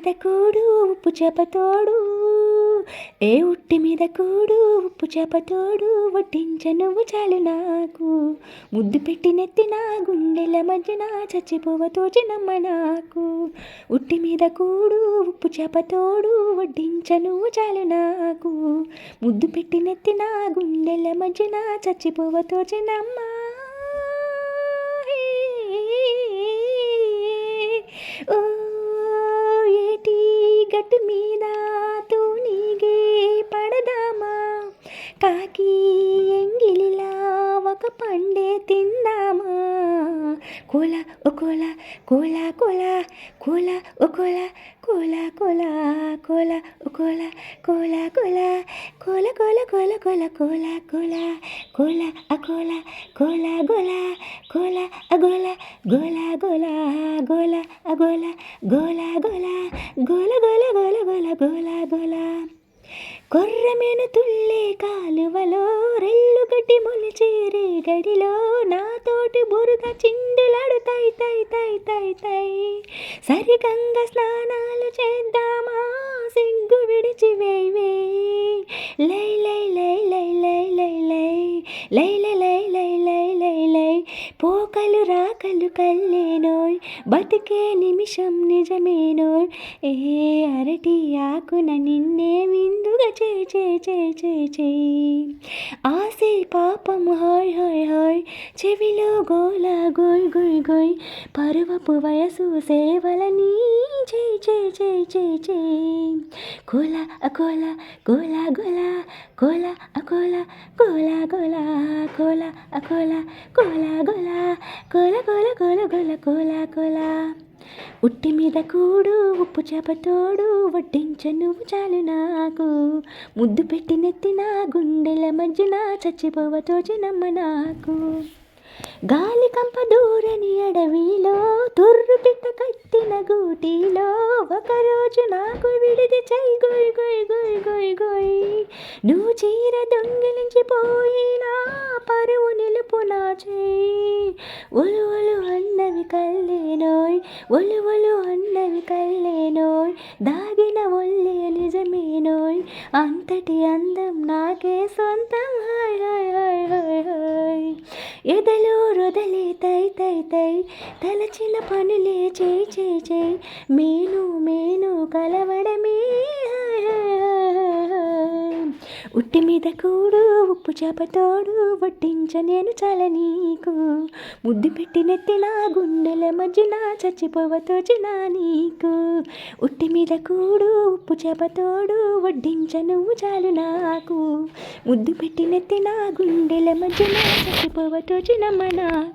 మీద కూడు ఉప్పు చేపతోడు ఏ ఉట్టి మీద కూడు ఉప్పు చేపతోడు వడ్డించ నువ్వు చాలు నాకు. ముద్దు పెట్టి నెత్తిన గుండెల మధ్యన చచ్చిపోవ తోచినమ్మ నాకు. ఉట్టి మీద కూడు ఉప్పు చేపతోడు వడ్డించ నువ్వు చాలు నాకు. ముద్దు పెట్టి నెత్తిన గుండెల మధ్యన చచ్చిపోవ తోచినమ్మ కాకి ఎంగిలిలా ఒక పండే తిందామా కోల ఓ కోల కోల కోల కోల ఓ కోల కోల కోల కోల ఓ కోల కోల కోల కోల కోల కోల కోల కోల కోల కోల ఆ కోల కోల గోల కోల ఆ గోల గోల గోల గోల ఆ గోల గోల గోల గోల గోల గోల గోల గోల గోల కొర్రమేను తుల్లే కాలువలో రెల్లు గడ్డి మొలిచేరే గడిలో నాతోటి బురద చిందులాడుతాయి తై తై తై తై సరిగంగ స్నానాలు చేద్దామా సిగ్గు విడిచి వేవే లై లై లై లై లై లై లై లై లై లై పోకలు రాకలు కల్లేనోయ్ బతికే నిమిషం నిజమేనోయ్. ఏ అరటి ఆకున నిన్నే విందుగా చే చే చే చే చే. ఆసే పాపం హాయ్ హాయ్ హాయ్. చెవిలో గోల గోయ్ గోయ్ గోయ్ పరువపు వయసు సేవలని చే చే చే చే చే. కోల అకోల కోల గోల. కోల అకోల కోల గోల కోల అకోల కోల గోల. కోల కోల కోల గోల కోల కోల ఉట్టి మీద కూడు ఉప్పు చేపతోడు వడ్డించ నువ్వు చాలు నాకు. ముద్దు పెట్టి నెత్తిన గుండెల మధ్యన చచ్చిపోవ తోచినమ్మ నాకు. గాలి కంప దూరని అడవిలో తుర్రు పిట్ట కట్టిన గూటిలో ఒకరోజు నాకు విడిది చై గోయ్ గోయ్ గోయ్ గోయ్ గోయ్. నువ్వు చీర దొంగిలించిపోయినా పరువు నిలుపు నా చేయి ఒలు ఒలు అన్నవి కల్లేనోయ్ ఒలు ఒలు అన్నవి కల్లేనోయ్ దాగిన ఒల్లే నిజమేనోయ్ అంతటి అందం నాకే సొంతం. హాయ్ హాయ్ హాయ్ హాయ్ హాయ్. ఎదలో రొదలే తై తై తై తలచిన పనులే చేయి చేయి చేయి మేను మేను కలవడమే హాయ్ హాయ్ హాయ్ హాయ్ హాయ్. ఉట్టి మీద కూడు ఉప్పు చేపతోడు వడ్డించ నేను చాల నీకు. ముద్దు పెట్టి నెత్తిన గుండెల మధ్యన చచ్చిపోవతోచిన నీకు. ఉట్టి మీద కూడు ఉప్పు చేపతోడు వడ్డించ నువ్వు చాలు నాకు. ముద్దు పెట్టి నెత్తిన గుండెల మధ్యన చచ్చిపోవతోచిన మన